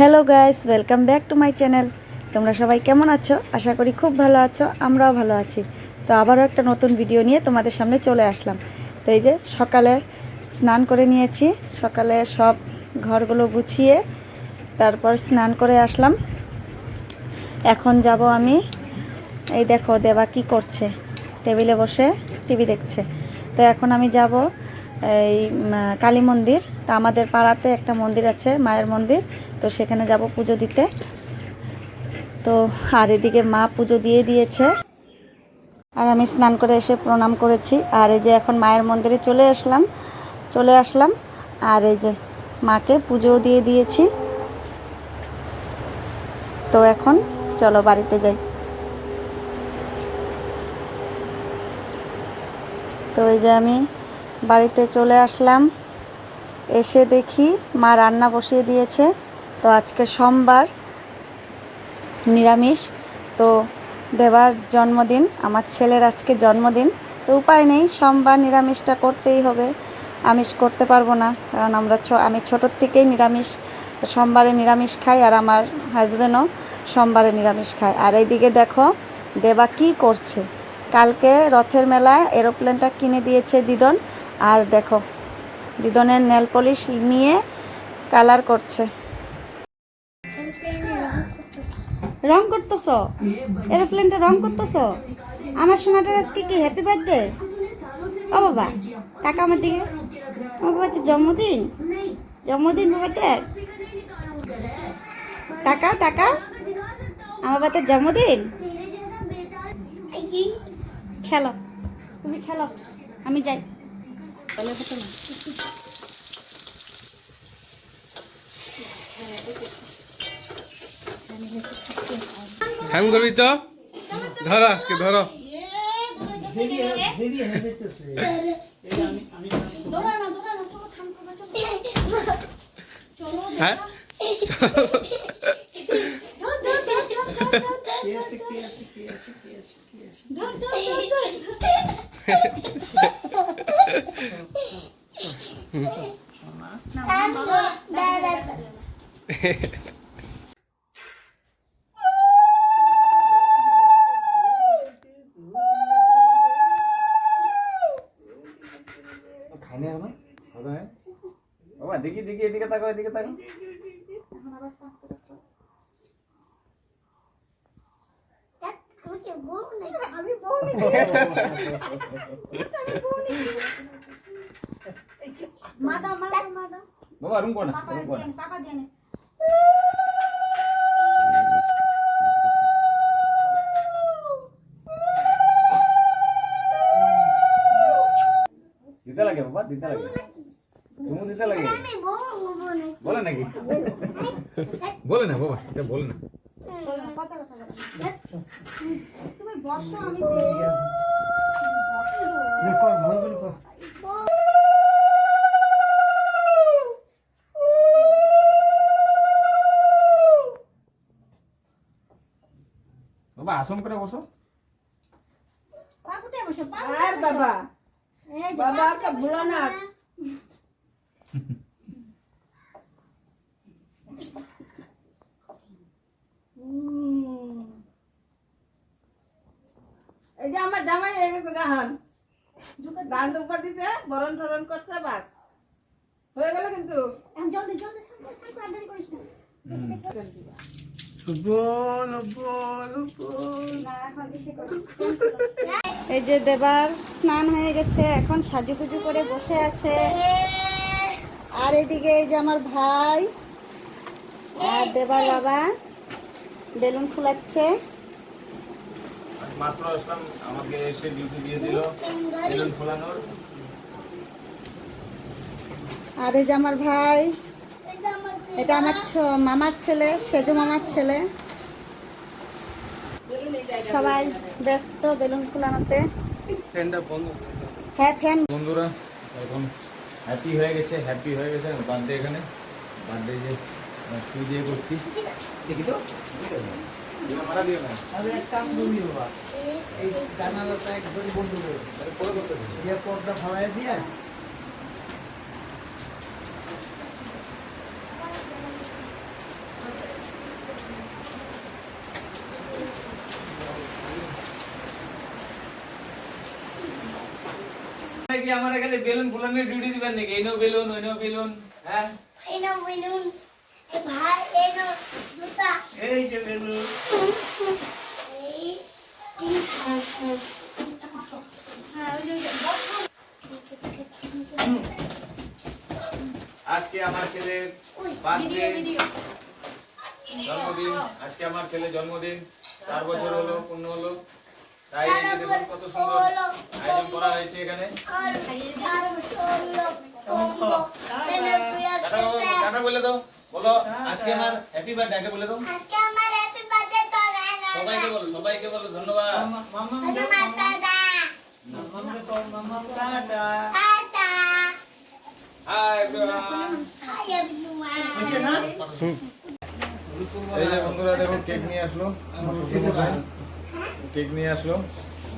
Hello guys welcome back to my channel তোমরা সবাই কেমন আছো? আশা করি খুব ভালো আছো, আমরাও ভালো আছি। তো আবারও একটা নতুন ভিডিও নিয়ে তোমাদের সামনে চলে আসলাম। তো এই যে সকালে স্নান করে নিয়েছি, সকালে সব ঘরগুলো গুছিয়ে তারপর স্নান করে আসলাম। এখন যাব আমি, এই দেখো দেবা কি করছে। টেবিলে বসে টিভি দেখছে। তো এখন আমি যাব এই কালী মন্দির। তা আমাদের পাড়াতে একটা মন্দির আছে, মায়ের মন্দির। তো সেখানে যাব পুজো দিতে। তো আর এদিকে মা পুজো দিয়ে দিয়েছে। আর আমি স্নান করে এসে প্রণাম করেছি। আর এই যে এখন মায়ের মন্দিরে চলে আসলাম চলে আসলাম। আর এই যে মাকে পুজো দিয়ে দিয়েছি। তো এখন চলো বাড়িতে যাই। তো এই যে আমি বাড়িতে চলে আসলাম। এসে দেখি মা রান্না বসিয়ে দিয়েছে। তো আজকে সোমবার নিরামিষ। তো দেবার জন্মদিন, আমার ছেলের আজকে জন্মদিন। তো উপায় নেই, সোমবার নিরামিষটা করতেই হবে। আমিষ করতে পারব না, কারণ আমরা আমি ছোটোর থেকেই নিরামিষ, সোমবারে নিরামিষ খাই আর আমার হাজব্যান্ডও সোমবারে নিরামিষ খায়। আর এইদিকে দেখো, দেবা কি করছে? কালকে রথের মেলায় এরোপ্লেনটা কিনে দিয়েছে দিদন। আর দেখো, দিদনের নেল পলিশ নিয়ে কালার করছে। রং করতেছ? এরোপ্লেনটা রং করতেছ? আমার সোনাটার আজকে কি? হ্যাপি বার্থডে ও বাবা টাকা আমার দিকে। আমার বাবা তো জন্মদিন। জন্মদিন বাবাটার। টাকা টাকা আমার বাবার জন্মদিন। খেলো। তুমি খেলো। আমি যাই। হ্যাং করবি তো। ধরো আজকে ধরো। হ্যাঁ? বাবা দেখি দেখি এদিকে তাকো এদিকে তাকো আমি বউ নাকি? আমি বউ নাকি? মা দাও, মা দাও, মা দাও। বাবা রুম কোনা পাপা রুম কোনা দেন, পাপা দেন। দিতে লাগে বাবা দিতে লাগে তুমি দিতে লাগে বলে নাকি বলে না বাবা এটা বলে না বলো না, পচা কথা বাবা আসন করে বসো। আর বাবা বাবা ভুলো না। আমার জামাই হয়ে গেছে গাহান গান দুপা দিছে বরণ টরণ করছে বাস। হয়ে গেল কিন্তু। জলদি, জলদি, করিস না। এই যে দেবার স্নান হয়ে গেছে এখন সাজুগুজু করে বসে আছে। আর এদিকে এই যে আমার ভাই আর দেবার বাবা বেলুন ফুলাচ্ছে। মাত্র আসলাম আমাকে এসে ডিউটি দিয়ে দিল বেলুন ফোলানোর আর এই যে আমার ভাই এটা আমার মামার ছেলে সেজু মামার ছেলে। সবাই ব্যস্ত বেলুন ফুলানোতে। হ্যাঁ ফ্যান। বন্ধুরা এখন হ্যাপি হয়ে গেছে হ্যাপি হয়ে গেছে বার্থডে এখানে। বার্থডে যে শুই দিয়ে করছি। দেখি তো। মারা দিও না আমার এখানে বেলুন ফুলানোর ডিউটি দিবেন নাকি এনো বেলুন এনেও বেলুন হ্যাঁ বেলুন ভাই এই যে বেলুন আজকে আমার ভিডিও জন্মদিন আজকে আমার ছেলে জন্মদিন। চার বছর হলো পূর্ণ হলো। তাই কত সুন্দর আয়োজন করা হয়েছে এখানে। বলে দাও। বলো আজকে আমার হ্যাপি বার্থডে বলে দাও। আজকে আমার হ্যাপি বার্থডে তো গানা সবাইকে বলো ধন্যবাদ। তো মামা হাই এভরিওয়ান হাই এভরিওয়ান এই যে বন্ধুরা দেখুন কেক নিয়ে আসলো। কেক নিয়ে আসলো।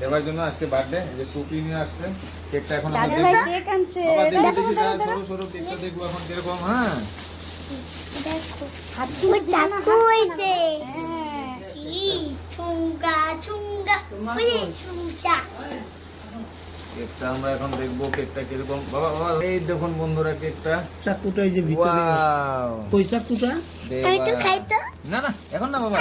দেওয়ার জন্য আজকে বার্থডে এই যে টুপি নিয়ে আসছে। কেকটা এখন সরু সরু কেকটা দেখব এখন কীরকম হ্যাঁ? চাকু চুঙ্গা চুঙ্গা ফুলে যে কেকটা আমরা এখন দেখব কেকটা কীরকম? বাবা বাবা এই দেখুন বন্ধুরা কেকটা। চাকুটা এই যে ভিতরে ওয়াও। কই চাকুটা? আমি তো খাই তো। না না এখন না বাবা।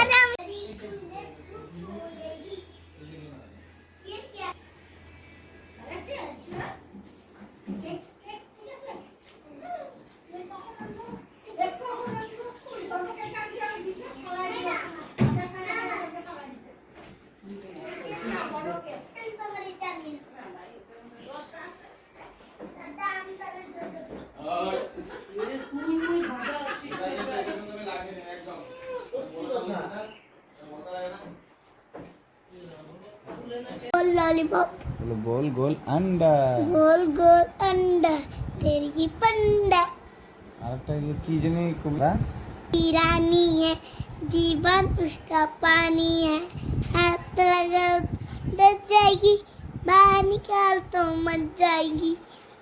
गोल लॉलीपॉप বলো গোল গোল আন্ডা गोल गोल अंडा तेरी की पंडा আরেকটা যে কি জানি কবিতা की रानी है जीवन उसका पानी है हाथ लगाओ डर जाएगी बाहर निकाल तो मर जाएगी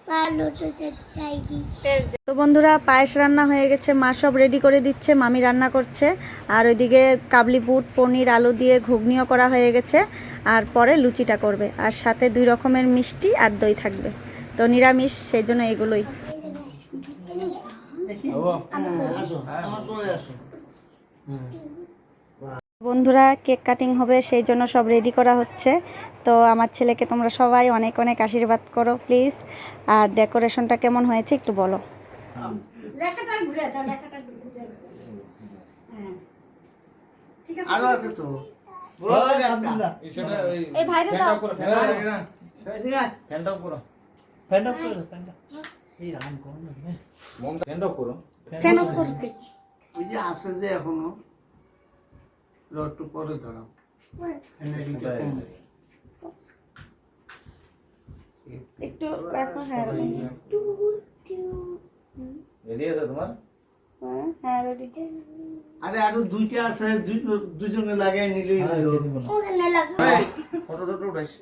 बालों तो जच जाएगी তো বন্ধুরা পায়েস রান্না হয়ে গেছে মা সব রেডি করে দিচ্ছে মামি রান্না করছে আর ওইদিকে কাবলি বুট পনির আলু দিয়ে ঘুগনিও করা হয়ে গেছে আর পরে লুচিটা করবে। আর সাথে দুই রকমের মিষ্টি আর দই থাকবে। তো নিরামিষ সেই জন্য এগুলোই। বন্ধুরা কেক কাটিং হবে সেই জন্য সব রেডি করা হচ্ছে। তো আমার ছেলেকে তোমরা সবাই অনেক অনেক আশীর্বাদ করো প্লিজ। আর ডেকোরেশনটা কেমন হয়েছে একটু বলো। আরও আছে। এই ভাইরে দাও। ফ্যানটা ফ্যানটা এই রাম ফ্যানটা করছি? ওই যে যে এখনও পরে ধরো একটু রাখো হ্যাঁ রেডি আছে তোমার? হ্যাঁ রেডি। আরে আরও দুইটা আছে দুজনে লাগাই নিলে ফটো টটো উঠাইস।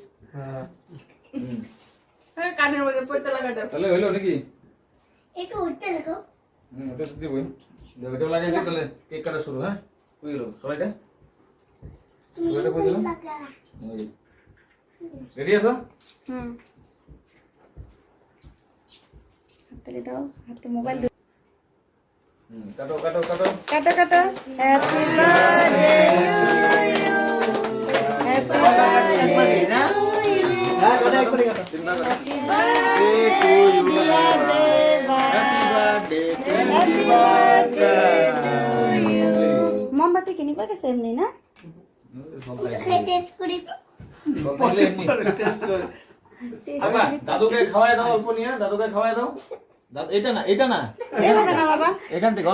কানের লাগাই দে তাহলে কেক কাটা শুরু হ্যাঁ? তুই হলো সবাইটা সবাইটা কই মোবাইল কাটো কাটো কাটো। Happy birthday to you happy birthday to you happy birthday to you happy birthday মোমবাতি কিনি পাকে সেম নেই না আচ্ছা, দাদুকে খাওয়াই দাও অল্প নিয়ে দাদুকে খাওয়াই দাও। এটা না এটা না। এখান থেকে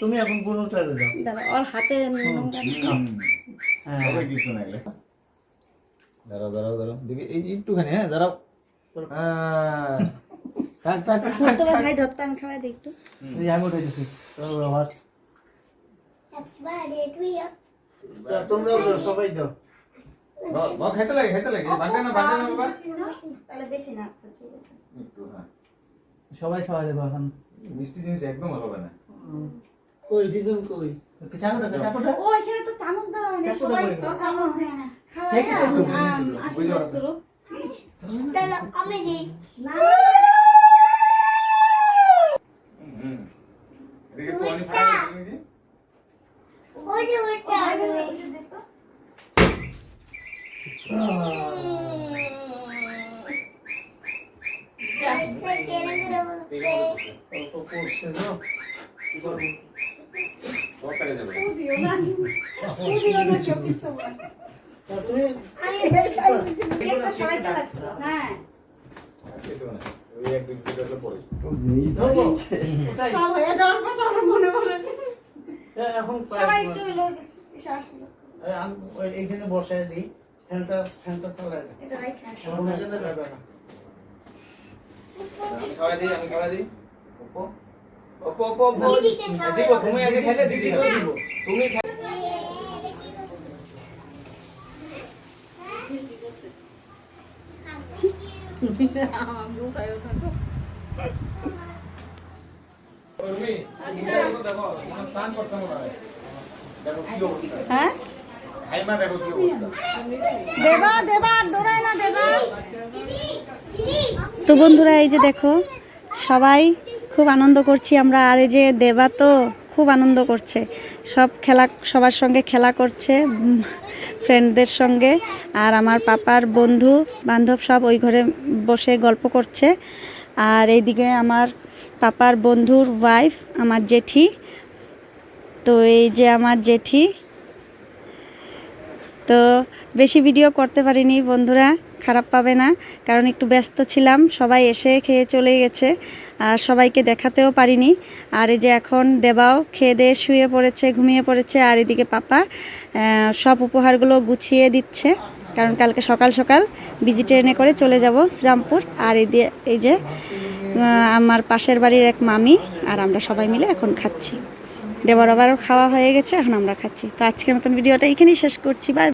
তুমি এখন পুরোটা দাও। হাতে নাই দাঁড়াও দাঁড়াও দাঁড়াও। দিবি এই একটুখানি হ্যাঁ দাঁড়াও। থাক থাক থাক। তোমার ভাই ধরতাম তোমরা সবাই দাও ব- ব লাগে খাইতে লাগে বাটে না বাটে না বাবা তাহলে বেশি না আচ্ছা ঠিক আছে একটু হ্যাঁ সবাই খাওয়া যাবে এখন মিষ্টি জিনিস একদম ভালো হবে না কই দিদুন কই চাকুটা চাকুটা ও এখানে তো চামচ দেওয়া না সবাই তো খাব হ্যাঁ ঠিক আছে, খাওয়াই একটু আম, দিই দেখে তো অনেক ভালো লাগছে ওই যে ওইটা ওখানে যাবে হ্যাঁ কিছু না ওই এক দুই মিনিট হলে পড়ে সব হয়ে যাওয়ার পর তো আমার মনে পড়ে এখন এইখানে বসায় দিই ফ্যানটা ফ্যানটা চালায় দিই এটা রাইখে আসো এখন এখানে রাখা না। আমি খাওয়াই দিই আমি খাওয়াই দিই ওপো ওপো ওপো ওপো। দিদিকে খাওয়াবো। দিব তুমি আগে খেলে দিদি দিব। তুমি হয়। আর দৌড়ায় না দেবা দিদি তো বন্ধুরা, এই যে দেখো, সবাই খুব আনন্দ করছি আমরা। আর এই যে দেবা তো খুব আনন্দ করছে। সব খেলা, সবার সঙ্গে খেলা করছে ফ্রেন্ডদের সঙ্গে। আর আমার পাপার বন্ধু, বান্ধব সব ওই ঘরে বসে গল্প করছে। আর এইদিকে আমার পাপার বন্ধুর ওয়াইফ আমার জেঠি। তো এই যে আমার জেঠি। তো বেশি ভিডিও করতে পারিনি বন্ধুরা। খারাপ পাবে না, কারণ একটু ব্যস্ত ছিলাম, সবাই এসে খেয়ে চলে গেছে, আর সবাইকে দেখাতেও পারিনি। আর এই যে এখন দেবাও খেয়ে দিয়ে শুয়ে পড়েছে, ঘুমিয়ে পড়েছে, আর এদিকে পাপা সব উপহারগুলো গুছিয়ে দিচ্ছে, কারণ কালকে সকাল সকাল বিজি ট্রেনে করে চলে যাব শ্রীরামপুর। আর এই দিয়ে, এই যে আমার পাশের বাড়ির এক মামি, আর আমরা সবাই মিলে এখন খাচ্ছি। দেবার আবারও খাওয়া হয়ে গেছে, এখন আমরা খাচ্ছি। তো আজকের মতন ভিডিওটা এখানেই শেষ করছি বাই